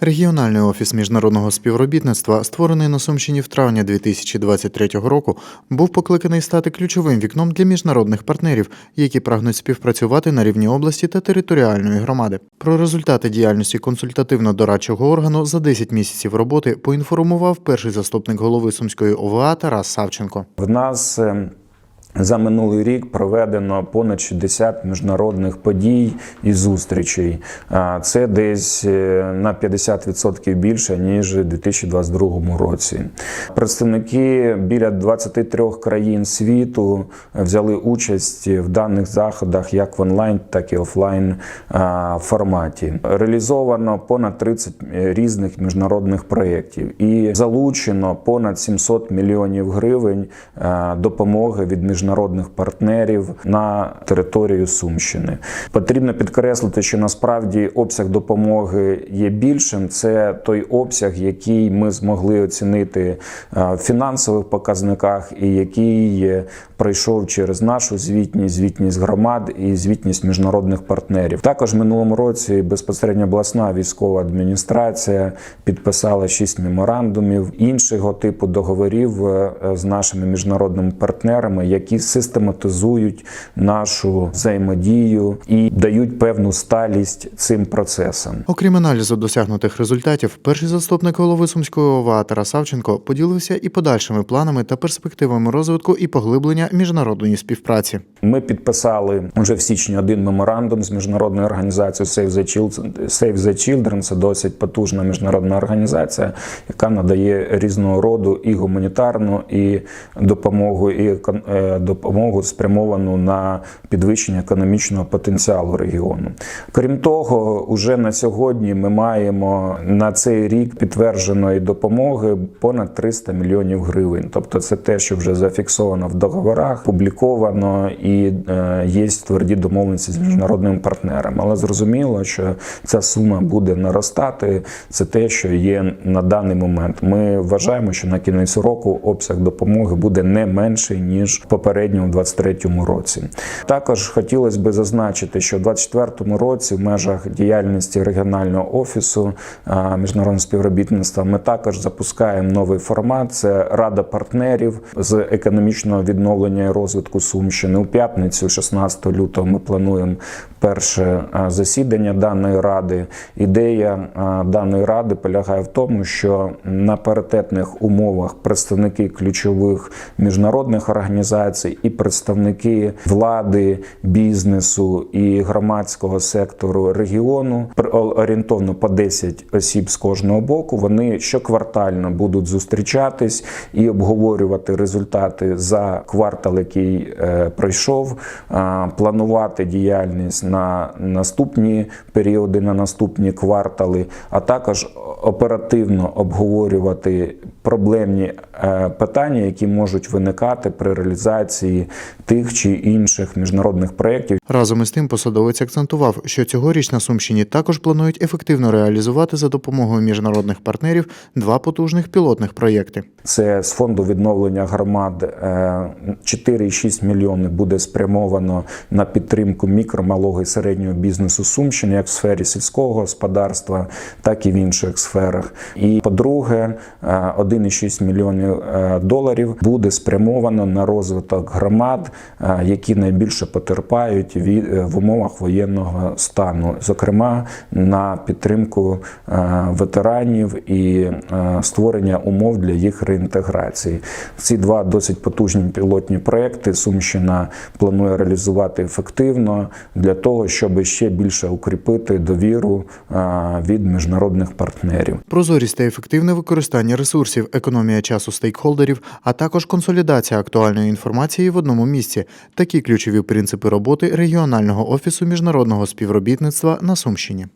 Регіональний офіс міжнародного співробітництва, створений на Сумщині в травні 2023 року, був покликаний стати ключовим вікном для міжнародних партнерів, які прагнуть співпрацювати на рівні області та територіальної громади. Про результати діяльності консультативно-дорадчого органу за 10 місяців роботи поінформував перший заступник голови Сумської ОВА Тарас Савченко. В нас е, за минулий рік проведено понад 60 міжнародних подій і зустрічей. Це десь е, на 50% більше ніж у 2022 році. Представники біля 23 країн світу взяли участь в даних заходах як в онлайн, так і офлайн форматі. Реалізовано понад 30 різних міжнародних проєктів і залучено понад 700 мільйонів гривень допомоги від міжнародних партнерів на територію Сумщини. Потрібно підкреслити, що насправді обсяг допомоги є більшим. Це той обсяг, який ми змогли оцінити е, в фінансових показниках, і який е, пройшов через нашу звітність, звітність громад і звітність міжнародних партнерів. Також в минулому році безпосередньо обласна військова адміністрація підписала шість меморандумів іншого типу договорів е, з нашими міжнародними партнерами, які систематизують нашу взаємодію і дають певну сталість цим процесам. Окрім аналізу досягнутих результатів, перший заступник голови Сумської ОВА Тарас Савченко поділився і подальшими планами та перспективами розвитку і поглиблення міжнародної співпраці. Ми підписали вже в січні один меморандум з міжнародною організацією Save the Children. Save the Children. Це досить потужна міжнародна організація, яка надає різного роду і гуманітарну, і допомогу, і е, допомогу спрямовану на підвищення економічного потенціалу регіону. Крім того, уже на сьогодні ми маємо на цей рік підтвердженої допомоги понад 300 мільйонів гривень. Тобто, це те, що вже зафіксовано в договорах, публіковано і е, є тверді домовленості з міжнародними партнерами. Але зрозуміло, що ця сума буде наростати. Це те, що є на даний момент. Ми вважаємо, що на кінець року обсяг допомоги буде не менший ніж в попередньому 23-му році. Також хотілося б зазначити, що в 24-му році в межах діяльності регіонального офісу міжнародного співробітництва ми також запускаємо новий формат. Це рада партнерів з економічного відновлення і розвитку Сумщини. У п'ятницю, 16 лютого, ми плануємо перше засідання даної ради. Ідея даної ради полягає в тому, що на паритетних умовах представники ключових міжнародних організацій і представники влади, бізнесу і громадського сектору регіону орієнтовно по 10 осіб з кожного боку. Вони щоквартально будуть зустрічатись і обговорювати результати за квартал, який е, пройшов, планувати діяльність на наступні періоди, на наступні квартали, а також оперативно обговорювати проблемні питання, які можуть виникати при реалізації тих чи інших міжнародних проєктів. Разом із тим посадовець акцентував, що цьогоріч на Сумщині також планують ефективно реалізувати за допомогою міжнародних партнерів два потужних пілотних проєкти. Це з фонду відновлення громад е, 4,6 мільйони буде спрямовано на підтримку мікро, малого і середнього бізнесу Сумщини, як в сфері сільського господарства, так і в інших сферах. І по-друге, е, 1,6 мільйонів е, доларів буде спрямовано на розвиток громад, е, які найбільше потерпають від е, в умовах воєнного стану, зокрема на підтримку ветеранів і створення умов для їх реінтеграції. Ці два досить потужні пілотні проекти Сумщина планує реалізувати ефективно для того, щоб ще більше укріпити довіру від міжнародних партнерів. Прозорість та ефективне використання ресурсів, економія часу стейкхолдерів, а також консолідація актуальної інформації в одному місці такі ключові принципи роботи регіонального офісу міжнародного співробітництва на Сумщині.